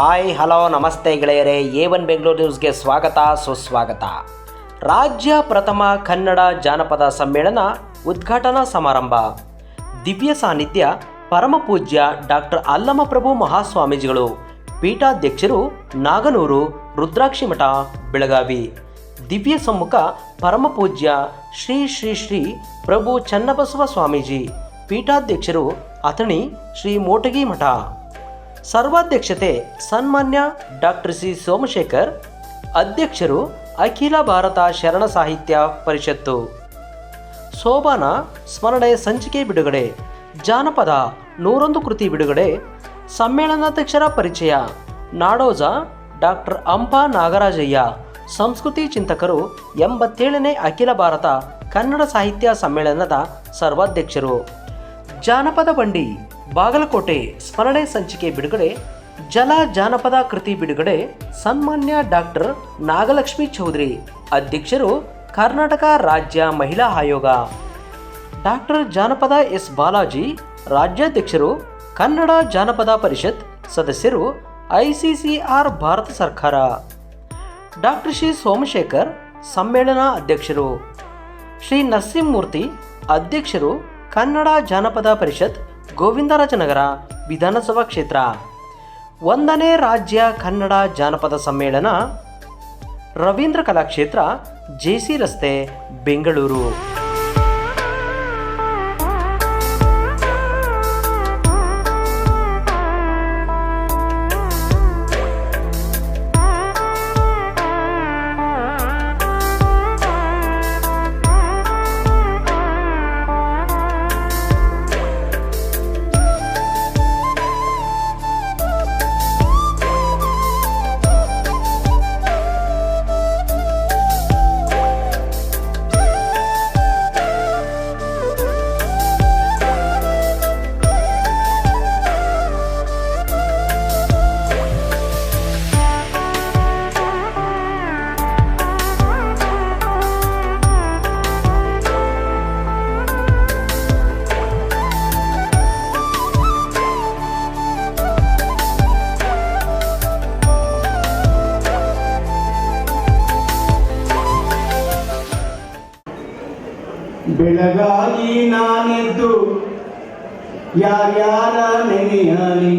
Hi, hello, ನಮಸ್ತೆ ಗೆಳೆಯರೇ. A one Bengaluru ನ್ಯೂಸ್ಗೆ ಸ್ವಾಗತ, ಸುಸ್ವಾಗತ. ರಾಜ್ಯ ಪ್ರಥಮ ಕನ್ನಡ ಜಾನಪದ ಸಮ್ಮೇಳನ ಉದ್ಘಾಟನಾ ಸಮಾರಂಭ. ದಿವ್ಯ ಸಾನ್ನಿಧ್ಯ ಪರಮಪೂಜ್ಯ ಡಾಕ್ಟರ್ ಅಲ್ಲಮಪ್ರಭು ಮಹಾಸ್ವಾಮೀಜಿಗಳು, ಪೀಠಾಧ್ಯಕ್ಷರು ನಾಗನೂರು ರುದ್ರಾಕ್ಷಿ ಮಠ, ಬೆಳಗಾವಿ. ದಿವ್ಯ ಸಮ್ಮುಖ ಪರಮಪೂಜ್ಯ ಶ್ರೀ ಶ್ರೀ ಶ್ರೀ ಪ್ರಭು ಚನ್ನಬಸವ ಸ್ವಾಮೀಜಿ, ಪೀಠಾಧ್ಯಕ್ಷರು ಅಥಣಿ ಶ್ರೀ ಮೋಟಗಿ ಮಠ. ಸರ್ವಾಧ್ಯಕ್ಷತೆ ಸನ್ಮಾನ್ಯ ಡಾಕ್ಟರ್ ಸಿ ಸೋಮಶೇಖರ್, ಅಧ್ಯಕ್ಷರು ಅಖಿಲ ಭಾರತ ಶರಣ ಸಾಹಿತ್ಯ ಪರಿಷತ್ತು. ಸೋಬಾನ ಸ್ಮರಣೆ ಸಂಚಿಕೆ ಬಿಡುಗಡೆ, ಜಾನಪದ ನೂರೊಂದು ಕೃತಿ ಬಿಡುಗಡೆ, ಸಮ್ಮೇಳನಾಧ್ಯಕ್ಷರ ಪರಿಚಯ, ನಾಡೋಜ ಡಾಕ್ಟರ್ ಅಂಬಾ ನಾಗರಾಜಯ್ಯ, ಸಂಸ್ಕೃತಿ ಚಿಂತಕರು ಎಂಬತ್ತೇಳನೇ ಅಖಿಲ ಭಾರತ ಕನ್ನಡ ಸಾಹಿತ್ಯ ಸಮ್ಮೇಳನದ ಸರ್ವಾಧ್ಯಕ್ಷರು. ಜಾನಪದ ಬಂಡಿ ಬಾಗಲಕೋಟೆ ಸ್ಮರಣೆ ಸಂಚಿಕೆ ಬಿಡುಗಡೆ, ಜಲ ಜಾನಪದ ಕೃತಿ ಬಿಡುಗಡೆ, ಸನ್ಮಾನ್ಯ ಡಾಕ್ಟರ್ ನಾಗಲಕ್ಷ್ಮಿ ಚೌಧರಿ, ಅಧ್ಯಕ್ಷರು ಕರ್ನಾಟಕ ರಾಜ್ಯ ಮಹಿಳಾ ಆಯೋಗ. ಡಾಕ್ಟರ್ ಜಾನಪದ ಎಸ್ ಬಾಲಾಜಿ, ರಾಜ್ಯಾಧ್ಯಕ್ಷರು ಕನ್ನಡ ಜಾನಪದ ಪರಿಷತ್ ಸದಸ್ಯರು ಐಸಿಸಿಆರ್ ಭಾರತ ಸರ್ಕಾರ. ಡಾಕ್ಟರ್ ಶ್ರೀ ಸೋಮಶೇಖರ್, ಸಮ್ಮೇಳನ ಅಧ್ಯಕ್ಷರು. ಶ್ರೀ ನರಸಿಂಹಮೂರ್ತಿ, ಅಧ್ಯಕ್ಷರು ಕನ್ನಡ ಜಾನಪದ ಪರಿಷತ್ ಗೋವಿಂದರಾಜನಗರ ವಿಧಾನಸಭಾ ಕ್ಷೇತ್ರ. ಒಂದನೇ ರಾಜ್ಯ ಕನ್ನಡ ಜಾನಪದ ಸಮ್ಮೇಳನ ರವೀಂದ್ರ ಕಲಾಕ್ಷೇತ್ರ ಜೆಸಿ ರಸ್ತೆ ಬೆಂಗಳೂರು. ಬೆಳಗಾಗಿ ನಾನೆದ್ದು, ಯಾರ್ಯಾರ ನೆನೆಯಾನಿ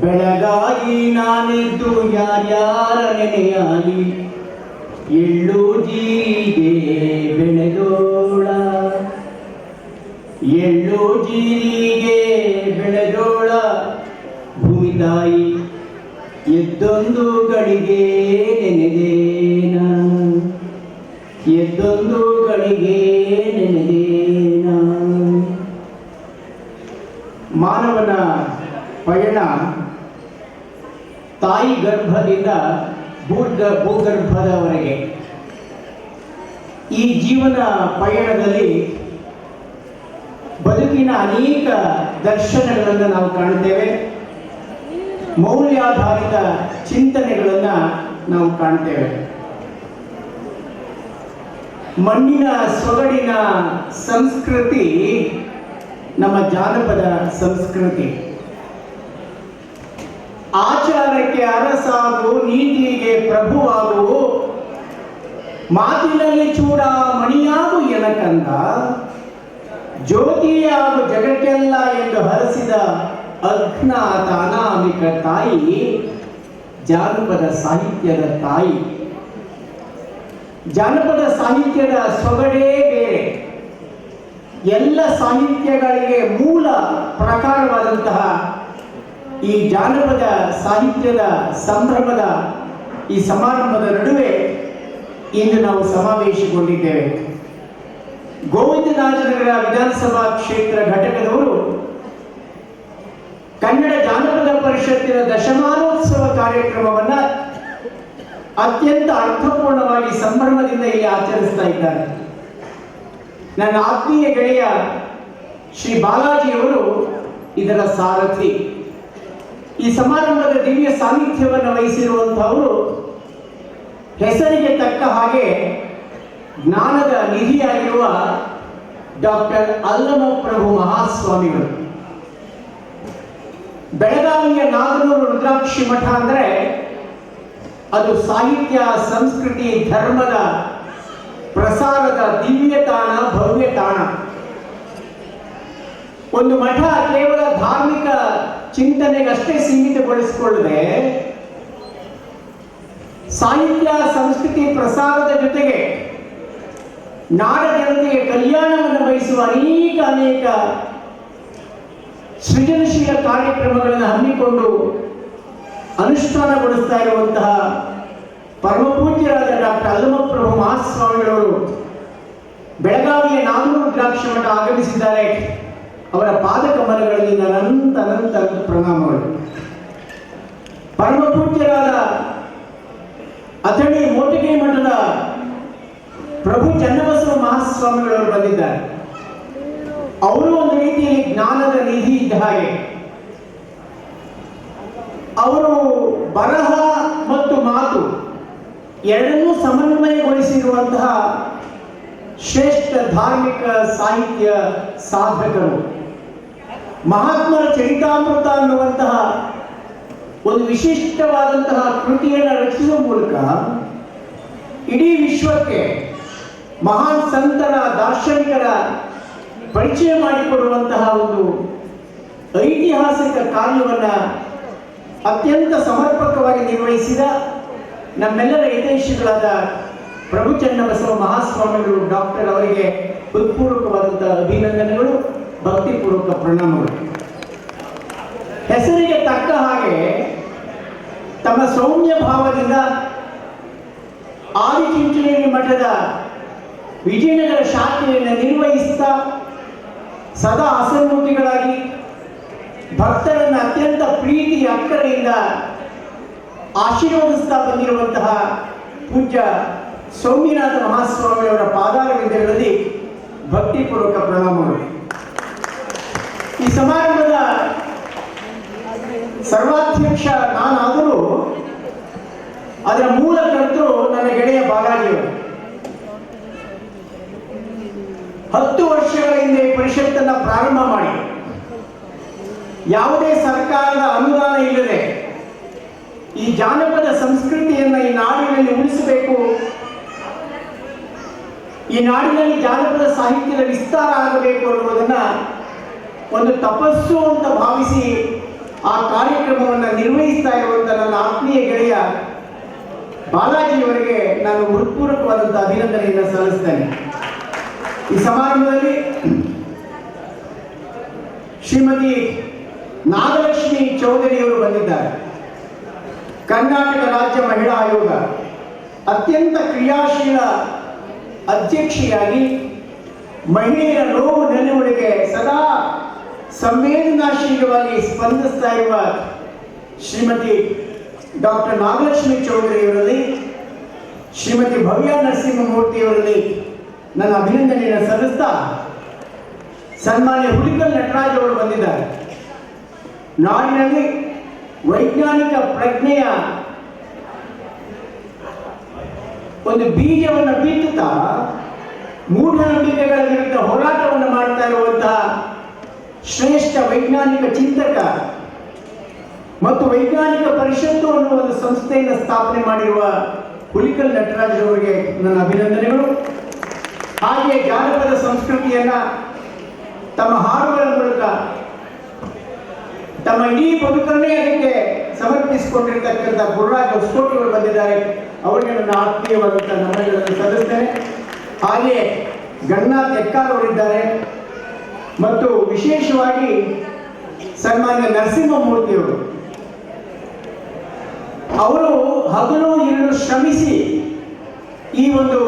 ಬೆಳಗಾಗಿ ನಾನೆದ್ದು, ಯಾರ್ಯಾರ ನೆನೆಯಾನಿ ಎಳ್ಳು ಜೀರಿಗೆ ಬೆಳೆದೋಳ. ಎಳ್ಳು ಜೀರಿಗೆ ಬೆಳೆದೋಳ. ಭೂಮಿ ತಾಯಿ, ಎದ್ದೊಂದು ಗಳಿಗೆ ನೆನೆದೇನ. ಎದ್ದೊಂದು ಮಾನವನ ಪಯಣ ತಾಯಿ ಗರ್ಭದಿಂದ ಭೂರ್ಗ ಭೂಗರ್ಭದವರೆಗೆ. ಈ ಜೀವನ ಪಯಣದಲ್ಲಿ ಬದುಕಿನ ಅನೇಕ ದರ್ಶನಗಳನ್ನು ನಾವು ಕಾಣ್ತೇವೆ ಮೌಲ್ಯಾಧಾರಿತ ಚಿಂತನೆಗಳನ್ನು ನಾವು ಕಾಣ್ತೇವೆ ಮಣ್ಣಿನ ಸೊಗಡಿನ ಸಂಸ್ಕೃತಿ ನಮ್ಮ ಜಾನಪದ ಸಂಸ್ಕೃತಿ. ಆಚಾರಕ್ಕೆ ಅರಸಾಗು, ನೀತಿಗೆ ಪ್ರಭುವಾಗು, ಮಾತಿನಲ್ಲಿ ಚೂಡ ಮಣಿಯಾಗು ಎನಕಂದ, ಜ್ಯೋತಿಯಾಗು ಜಗಕ್ಕೆಲ್ಲ ಎಂದು ಹರಸಿದ ಅಜ್ಞಾತ ಅನಾಮಿಕ ತಾಯಿ, ಜಾನಪದ ಸಾಹಿತ್ಯದ ತಾಯಿ. ಜಾನಪದ ಸಾಹಿತ್ಯದ ಸೊಗಡೇ ಬೇರೆ. ಎಲ್ಲ ಸಾಹಿತ್ಯಗಳಿಗೆ ಮೂಲ ಪ್ರಕಾರವಾದಂತಹ ಈ ಜಾನಪದ ಸಾಹಿತ್ಯದ ಸಂಭ್ರಮದ ಈ ಸಮಾರಂಭದ ನಡುವೆ ಇಂದು ನಾವು ಸಮಾವೇಶಗೊಂಡಿದ್ದೇವೆ. ಗೋವಿಂದರಾಜನಗರ ವಿಧಾನಸಭಾ ಕ್ಷೇತ್ರ ಘಟಕದವರು ಕನ್ನಡ ಜಾನಪದ ಪರಿಷತ್ತಿನ ದಶಮಾನೋತ್ಸವ ಕಾರ್ಯಕ್ರಮವನ್ನ ಅತ್ಯಂತ ಅರ್ಥಪೂರ್ಣವಾಗಿ ಸಂಭ್ರಮದಿಂದ ಇಲ್ಲಿ ಆಚರಿಸ್ತಾ ಇದ್ದಾರೆ. ನನ್ನ ಆತ್ಮೀಯ ಗೆಳೆಯ ಶ್ರೀ ಬಾಲಾಜಿಯವರು ಇದರ ಸಾರಥಿ. ಈ ಸಮಾರಂಭದ ದಿವ್ಯ ಸಾನ್ನಿಧ್ಯವನ್ನು ವಹಿಸಿರುವಂತಹವರು ಹೆಸರಿಗೆ ತಕ್ಕ ಹಾಗೆ ಜ್ಞಾನದ ನಿಧಿಯಾಗಿರುವ ಡಾಕ್ಟರ್ ಅಲ್ಲಮ ಪ್ರಭು ಮಹಾಸ್ವಾಮಿಗಳು. ಬೆಳಗಾವಿಯ ನಾಗನೂರು ರುದ್ರಾಕ್ಷಿ ಮಠ ಅಂದರೆ ಅದು ಸಾಹಿತ್ಯ, ಸಂಸ್ಕೃತಿ, ಧರ್ಮದ ಪ್ರಸಾರದ ದಿವ್ಯ ತಾಣ, ಭವ್ಯ ತಾಣ. ಒಂದು ಮಠ ಕೇವಲ ಧಾರ್ಮಿಕ ಚಿಂತನೆಗಷ್ಟೇ ಸೀಮಿತಗೊಳಿಸಿಕೊಳ್ಳದೆ, ಸಾಹಿತ್ಯ, ಸಂಸ್ಕೃತಿ, ಪ್ರಸಾರದ ಜೊತೆಗೆ ನಾಡ ಜನತೆಗೆ ಕಲ್ಯಾಣವನ್ನು ಬಯಸುವ ಅನೇಕ ಅನೇಕ ಸೃಜನಶೀಲ ಕಾರ್ಯಕ್ರಮಗಳನ್ನು ಹಮ್ಮಿಕೊಂಡು ಅನುಷ್ಠಾನಗೊಳಿಸ್ತಾ ಇರುವಂತಹ ಪರಮಪೂಜ್ಯರಾದ ಡಾಕ್ಟರ್ ಅಲ್ಲಮಪ್ರಭು ಮಹಾಸ್ವಾಮಿಗಳವರು ಬೆಳಗಾವಿಯ ನಾನೂರು ದ್ರಾಕ್ಷಿ ಮಠ ಆಗಮಿಸಿದ್ದಾರೆ. ಅವರ ಪಾದಕಮಲಗಳಲ್ಲಿ ಅನಂತ ಅನಂತ ಪ್ರಣಾಮಗಳು. ಪರಮಪೂಜ್ಯರಾದ ಅಥಣಿ ಮೋಟಿಗೆ ಮಠದ ಪ್ರಭು ಚನ್ನಬಸವ ಮಹಾಸ್ವಾಮಿಗಳವರು ಬಂದಿದ್ದಾರೆ. ಅವರು ಒಂದು ರೀತಿಯಲ್ಲಿ ಜ್ಞಾನದ ನಿಧಿ ಇದ್ದ ಹಾಗೆ. ಅವರು ಬರಹ ಮತ್ತು ಮಾತು ಎರಡನ್ನೂ ಸಮನ್ವಯಗೊಳಿಸಿರುವಂತಹ ಶ್ರೇಷ್ಠ ಧಾರ್ಮಿಕ ಸಾಹಿತ್ಯ ಸಾಧಕರು. ಮಹಾತ್ಮರ ಚರಿತಾಮೃತ ಅನ್ನುವಂತಹ ಒಂದು ವಿಶಿಷ್ಟವಾದಂತಹ ಕೃತಿಯನ್ನು ರಚಿಸುವ ಮೂಲಕ ಇಡೀ ವಿಶ್ವಕ್ಕೆ ಮಹಾನ್ ಸಂತರ ದಾರ್ಶನಿಕರ ಪರಿಚಯ ಮಾಡಿಕೊಡುವಂತಹ ಒಂದು ಐತಿಹಾಸಿಕ ಕಾರ್ಯವನ್ನು ಅತ್ಯಂತ ಸಮರ್ಪಕವಾಗಿ ನಿರ್ವಹಿಸಿದ ನಮ್ಮೆಲ್ಲರ ಹಿತೈಷಿಗಳಾದ ಪ್ರಭು ಚನ್ನಬಸವ ಮಹಾಸ್ವಾಮಿಗಳು, ಡಾಕ್ಟರ್ ಅವರಿಗೆ ಹೃತ್ಪೂರ್ವಕವಾದಂತಹ ಅಭಿನಂದನೆಗಳು, ಭಕ್ತಿಪೂರ್ವಕ ಪ್ರಣಾಮಗಳು. ಹೆಸರಿಗೆ ತಕ್ಕ ಹಾಗೆ ತಮ್ಮ ಸೌಮ್ಯ ಭಾವದಿಂದ ಆದಿಚುಂಚನೇರಿ ಮಠದ ವಿಜಯನಗರ ಶಾಖೆಯನ್ನು ನಿರ್ವಹಿಸ್ತಾ ಸದಾ ಅಸನ್ಮುಖಿಗಳಾಗಿ ಭಕ್ತರನ್ನು ಅತ್ಯಂತ ಪ್ರೀತಿ ಅಕ್ಕರೆಯಿಂದ ಆಶೀರ್ವದಿಸ್ತಾ ಬಂದಿರುವಂತಹ ಪೂಜ್ಯ ಸೌಮ್ಯನಾಥ ಮಹಾಸ್ವಾಮಿಯವರ ಪಾದಾರವಿಂದಗಳಲ್ಲಿ ಭಕ್ತಿಪೂರ್ವಕ ಪ್ರಣಾಮಗಳು ಈ ಸಮಾರಂಭದ ಸರ್ವಾಧ್ಯಕ್ಷ ನಾನಾದರೂ ಅದರ ಮೂಲ ಕರ್ತರು ನನ್ನ ಗೆಳೆಯ ಬಾಲಾಜಿಯವರು. ಹತ್ತು ವರ್ಷಗಳ ಹಿಂದೆ ಪರಿಷತ್ತನ್ನ ಪ್ರಾರಂಭ ಮಾಡಿ. ಯಾವುದೇ ಸರ್ಕಾರದ ಅನುದಾನ ಇಲ್ಲದೆ ಈ ಜಾನಪದ ಸಂಸ್ಕೃತಿಯನ್ನ ಈ ನಾಡಿನಲ್ಲಿ ಉಳಿಸಬೇಕು. ಈ ನಾಡಿನಲ್ಲಿ ಜಾನಪದ ಸಾಹಿತ್ಯದ ವಿಸ್ತಾರ ಆಗಬೇಕು ಅನ್ನುವುದನ್ನ ಒಂದು ತಪಸ್ಸು ಅಂತ ಭಾವಿಸಿ ಆ ಕಾರ್ಯಕ್ರಮವನ್ನು ನಿರ್ವಹಿಸ್ತಾ ಇರುವಂಥ ನನ್ನ ಆತ್ಮೀಯ ಗೆಳೆಯ ಬಾಲಾಜಿಯವರಿಗೆ ನಾನು ಹೃತ್ಪೂರ್ವಕವಾದಂಥ ಅಭಿನಂದನೆಯನ್ನು ಸಲ್ಲಿಸ್ತೇನೆ. ಈ ಸಮಾರಂಭದಲ್ಲಿ ಶ್ರೀಮತಿ ನಾಗಲಕ್ಷ್ಮಿ ಚೌಧರಿಯವರು ಬಂದಿದ್ದಾರೆ. ಕರ್ನಾಟಕ ರಾಜ್ಯ ಮಹಿಳಾ ಆಯೋಗ ಅತ್ಯಂತ ಕ್ರಿಯಾಶೀಲ ಅಧ್ಯಕ್ಷೆಯಾಗಿ ಮಹಿಳೆಯರ ನೋವು ನೆನೆಗಳಿಗೆ ಸದಾ ಸಂವೇದನಾಶೀಲವಾಗಿ ಸ್ಪಂದಿಸ್ತಾ ಇರುವ ಶ್ರೀಮತಿ ಡಾಕ್ಟರ್ ನಾಗಲಕ್ಷ್ಮಿ ಚೌಧರಿಯವರಲ್ಲಿ, ಶ್ರೀಮತಿ ಭವ್ಯ ನರಸಿಂಹಮೂರ್ತಿಯವರಲ್ಲಿ ನನ್ನ ಅಭಿನಂದನೆಯನ್ನು ಸಲ್ಲಿಸ್ತಾ ಸನ್ಮಾನ್ಯ ಹುಲಿಕಲ್ ನಟರಾಜ್ ಅವರು ಬಂದಿದ್ದಾರೆ. ನಾಡಿನಲ್ಲಿ ವೈಜ್ಞಾನಿಕ ಪ್ರಜ್ಞೆಯ ಒಂದು ಬೀಜವನ್ನು ಬಿತ್ತುತ್ತಾ ಮೂಢನಂಬಿಕೆಗಳ ವಿರುದ್ಧ ಹೋರಾಟವನ್ನು ಮಾಡ್ತಾ ಇರುವಂತಹ ಶ್ರೇಷ್ಠ ವೈಜ್ಞಾನಿಕ ಚಿಂತಕ ಮತ್ತು ವೈಜ್ಞಾನಿಕ ಪರಿಷತ್ತು ಅನ್ನುವ ಒಂದು ಸಂಸ್ಥೆಯನ್ನು ಸ್ಥಾಪನೆ ಮಾಡಿರುವ ಹುಲಿಕಲ್ ನಟರಾಜ್ ಅವರಿಗೆ ನನ್ನ ಅಭಿನಂದನೆಗಳು. ಹಾಗೆ ಜಾನಪದ ಸಂಸ್ಕೃತಿಯನ್ನ ತಮ್ಮ ಮೂಲಕ ತಮ್ಮ ಇಡೀ ಬದುಕನ್ನೇ ಅದಕ್ಕೆ ಸಮರ್ಪಿಸಿಕೊಂಡಿರ್ತಕ್ಕಂಥ ಗುರುರಾಜ್ ಹೊಸಕೋಟಿ ಬಂದಿದ್ದಾರೆ. ಅವರಿಗೆ ನನ್ನ ಆತ್ಮೀಯವಾದಂಥ ನಮನಗಳನ್ನು ಸಲ್ಲಿಸ್ತೇನೆ. ಹಾಗೆಯೇ ಗಣ್ಣ ಎಕ್ಕಾರ್ ಅವರಿದ್ದಾರೆ. ಮತ್ತು ವಿಶೇಷವಾಗಿ ಸನ್ಮಾನ್ಯ ನರಸಿಂಹಮೂರ್ತಿಯವರು. ಅವರು ಹಗಲು ಇರಲು ಶ್ರಮಿಸಿ ಈ ಒಂದು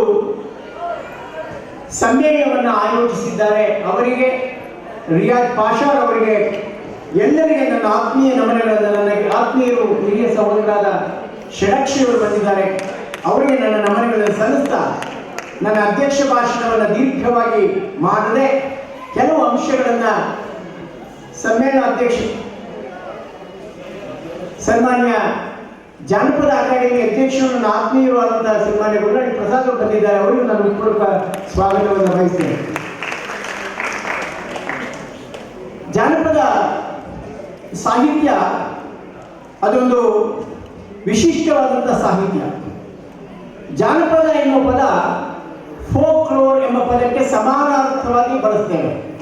ಸಮ್ಮೇಳನವನ್ನು ಆಯೋಜಿಸಿದ್ದಾರೆ. ಅವರಿಗೆ ರಿಯಾಜ್ ಪಾಷಾರ್ ಅವರಿಗೆ ಎಲ್ಲರಿಗೆ ನನ್ನ ಆತ್ಮೀಯ ನಮನಗಳನ್ನು, ನನ್ನ ಆತ್ಮೀಯರು, ಹಿರಿಯ ಸಹೋದರರಾದ ಷಡಕ್ಷಿಯವರು ಬಂದಿದ್ದಾರೆ. ಅವರಿಗೆ ನನ್ನ ನಮನಗಳನ್ನು ಸಲ್ಲಿಸ್ತಾ ನನ್ನ ಅಧ್ಯಕ್ಷ ಭಾಷಣವನ್ನು ದೀರ್ಘವಾಗಿ ಮಾಡದೆ ಕೆಲವು ಅಂಶಗಳನ್ನು ಸಮ್ಮೇಳನ ಅಧ್ಯಕ್ಷ ಸನ್ಮಾನ್ಯ ಜಾನಪದ ಅಕಾಡೆಮಿ ಅಧ್ಯಕ್ಷರು ನನ್ನ ಆತ್ಮೀಯರು ಆದಂತಹ ಸನ್ಮಾನ್ಯ ಗುರುನಾಡಿ ಪ್ರಸಾದ್ ಅವರು ಬಂದಿದ್ದಾರೆ. ಅವರಿಗೂ ನಾನು ಸ್ವಾಗತವನ್ನು ಬಯಸ್ತೇನೆ ಜಾನಪದ ಸಾಹಿತ್ಯ, ಅದೊಂದು ವಿಶಿಷ್ಟವಾದಂಥ ಸಾಹಿತ್ಯ. ಜಾನಪದ ಎನ್ನುವ ಪದ ಫೋಕ್ ಲೋರ್ ಎಂಬ ಪದಕ್ಕೆ ಸಮಾನಾರ್ಥವಾಗಿ ಬಳಸ್ತೇವೆ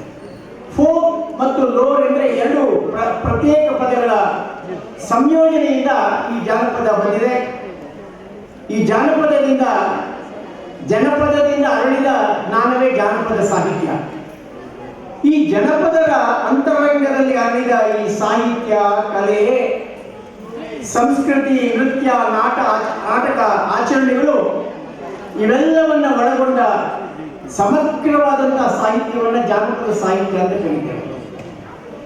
ಫೋಕ್ ಮತ್ತು ಲೋರ್ ಎಂದರೆ ಎರಡು ಪ್ರ- ಪ್ರತ್ಯೇಕ ಪದಗಳ ಸಂಯೋಜನೆಯಿಂದ ಈ ಜಾನಪದ ಬಂದಿದೆ. ಈ ಜಾನಪದದಿಂದ, ಜನಪದದಿಂದ ಅರಳಿದ ಜ್ಞಾನವೇ ಜಾನಪದ ಸಾಹಿತ್ಯ. ಈ ಜನಪದರ ಅಂತರಂಗದಲ್ಲಿ ಅಲ್ಲಿದ ಈ ಸಾಹಿತ್ಯ, ಕಲೆ, ಸಂಸ್ಕೃತಿ, ನೃತ್ಯ, ನಾಟ, ನಾಟಕ ಆಚರಣೆಗಳು ಇವೆಲ್ಲವನ್ನ ಒಳಗೊಂಡ ಸಮಗ್ರವಾದಂತಹ ಸಾಹಿತ್ಯವನ್ನ ಜಾನಪದ ಸಾಹಿತ್ಯ ಅಂತ ಕರೀತೇವೆ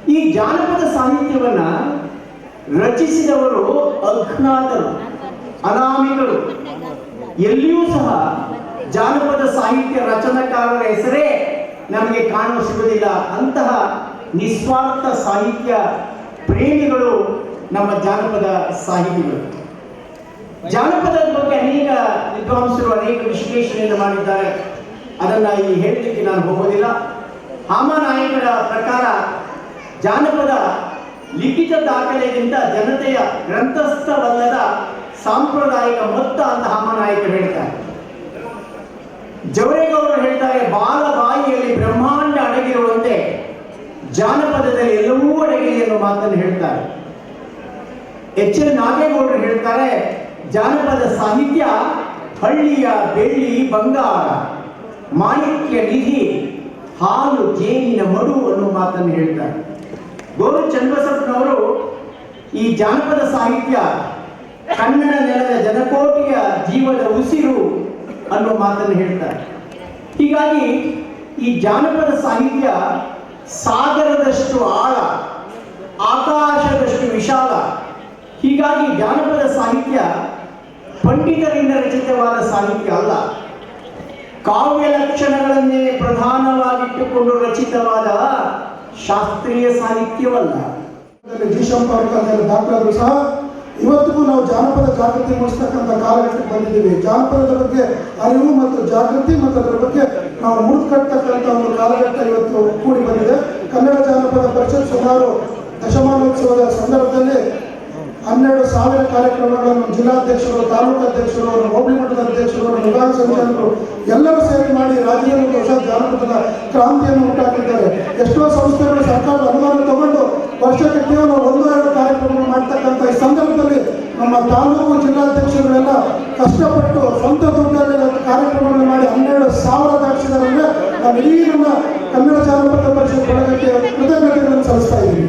ಈ ಜಾನಪದ ಸಾಹಿತ್ಯವನ್ನ ರಚಿಸಿದವರು ಅಜ್ಞಾತರು ಅನಾಮಿಕರು. ಎಲ್ಲಿಯೂ ಸಹ ಜಾನಪದ ಸಾಹಿತ್ಯ ರಚನಾಕಾರರ ಹೆಸರೇ ನಮಗೆ ಕಾಣಲು ಸಿಗುವುದಿಲ್ಲ. ಅಂತಹ ನಿಸ್ವಾರ್ಥ ಸಾಹಿತ್ಯ ಪ್ರೇಮಿಗಳು ನಮ್ಮ ಜಾನಪದ ಸಾಹಿತಿಗಳು. ಜಾನಪದದ ಬಗ್ಗೆ ಅನೇಕ ವಿದ್ವಾಂಸರು, ಅನೇಕ ವಿಶ್ಲೇಷಣೆಯನ್ನು ಮಾಡಿದ್ದಾರೆ. ಅದನ್ನ ಈ ಹೇಳಲಿಕ್ಕೆ ನಾನು ಹೋಗೋದಿಲ್ಲ ಹಾಮನಾಯಕರ ಪ್ರಕಾರ ಜಾನಪದ ಲಿಖಿತ ದಾಖಲೆಗಿಂತ ಜನತೆಯ ಗ್ರಂಥಸ್ಥವಲ್ಲದ ಸಾಂಪ್ರದಾಯಿಕ ಮೊತ್ತ ಅಂತ ಹಾಮನಾಯಕರು ಹೇಳ್ತಾರೆ. ಜವರೇಗೌಡರು ಜಾನಪದದಲ್ಲಿ ಎಲ್ಲವೂ ಅಡಗಿದೆ ಎನ್ನುವ ಮಾತನ್ನು ಹೇಳ್ತಾರೆ. ಎಚ್ ಎಲ್ ನಾಗೇಗೌಡರು ಹೇಳ್ತಾರೆ, ಜಾನಪದ ಸಾಹಿತ್ಯ ಹಳ್ಳಿಯ ಬೆಳ್ಳಿ ಬಂಗಾರ, ಮಾಣಿಕ್ಯ ನಿಧಿ, ಹಾಲು ಜೇನಿನ ಮಡು ಅನ್ನುವ ಮಾತನ್ನು ಹೇಳ್ತಾರೆ. ಗೋರು ಚಂದ್ರಸಪ್ಪನವರು ಈ ಜಾನಪದ ಸಾಹಿತ್ಯ ಕನ್ನಡ ನೆಲದ ಜನಕೋಟಿಯ ಜೀವದ ಉಸಿರು ಅನ್ನುವ ಮಾತನ್ನು ಹೇಳ್ತಾರೆ. ಹೀಗಾಗಿ ಈ ಜಾನಪದ ಸಾಹಿತ್ಯ ಸಾಗರದಷ್ಟು ಆಳ, ಆಕಾಶದಷ್ಟು ವಿಶಾಲ. ಹೀಗಾಗಿ ಜಾನಪದ ಸಾಹಿತ್ಯ ಪಂಡಿತರಿಂದ ರಚಿತವಾದ ಸಾಹಿತ್ಯ ಅಲ್ಲ. ಕಾವ್ಯ ಲಕ್ಷಣಗಳನ್ನೇ ಪ್ರಧಾನವಾಗಿಟ್ಟುಕೊಂಡು ರಚಿತವಾದ ಶಾಸ್ತ್ರೀಯ ಸಾಹಿತ್ಯವಲ್ಲ. ದಾಖಲಾದ್ರು ಸಹ ಇವತ್ತಿಗೂ ನಾವು ಜಾನಪದ ಜಾಗೃತಿ ಮೂಡಿಸ್ತಕ್ಕಂಥ ಕಾಲಘಟ್ಟಕ್ಕೆ ಬಂದಿದ್ದೀವಿ. ಜಾನಪದದ ಬಗ್ಗೆ ಅರಿವು ಮತ್ತು ಜಾಗೃತಿ ಮತ್ತು ಅದರ ಬಗ್ಗೆ ನಾವು ಮುಡುಕಟ್ಟತಕ್ಕಂಥ ಒಂದು ಕಾಲಘಟ್ಟ ಇವತ್ತು ಕೂಡಿ ಬಂದಿದೆ. ಕನ್ನಡ ಜಾನಪದ ಪರಿಷತ್ ಸುಮಾರು ದಶಮಾನೋತ್ಸವದ ಸಂದರ್ಭದಲ್ಲಿ ಹನ್ನೆರಡು ಸಾವಿರ ಕಾರ್ಯಕ್ರಮಗಳನ್ನು ಜಿಲ್ಲಾಧ್ಯಕ್ಷರು, ತಾಲೂಕು ಅಧ್ಯಕ್ಷರು, ಹೋಬಳಿ ಮಟ್ಟದ ಅಧ್ಯಕ್ಷರು, ವಿಭಾಗ ಸಂಚಾಲಕರು ಎಲ್ಲರೂ ಸೇರಿ ಮಾಡಿ ರಾಜ್ಯದಲ್ಲಿ ಹೊಸ ಜಾನಪದದ ಕ್ರಾಂತಿಯನ್ನು ಉಂಟಾಗಿದ್ದಾರೆ ಎಷ್ಟೋ ಸಂಸ್ಥೆಗಳು ಸರ್ಕಾರದ ಅನುದಾನ ತಗೊಂಡು ವರ್ಷಕ್ಕೆ ಕೇವಲ ಒಂದು, ಎರಡು ಕಾರ್ಯಕ್ರಮಗಳು ಮಾಡ್ತಕ್ಕಂಥ ಈ ಸಂದರ್ಭದಲ್ಲಿ ನಮ್ಮ ತಾಲೂಕು ಜಿಲ್ಲಾಧ್ಯಕ್ಷರುಗಳೆಲ್ಲ ಕಷ್ಟಪಟ್ಟು ಸ್ವಂತ ದುಡ್ಡಲ್ಲಿ ಕಾರ್ಯಕ್ರಮಗಳನ್ನು ಮಾಡಿ ಹನ್ನೆರಡು ಸಾವಿರ ದಾಟಿಸಿದಾರೆ ಅಂದರೆ ನಾವು ಇಡೀ ನಮ್ಮ ಕನ್ನಡ ಜಾನಪದ ಪರಿಷತ್ ಬಳಗಕ್ಕೆ ಕೃತಜ್ಞತೆಗಳನ್ನು ಸಲ್ಲಿಸ್ತಾ ಇದ್ದೀವಿ.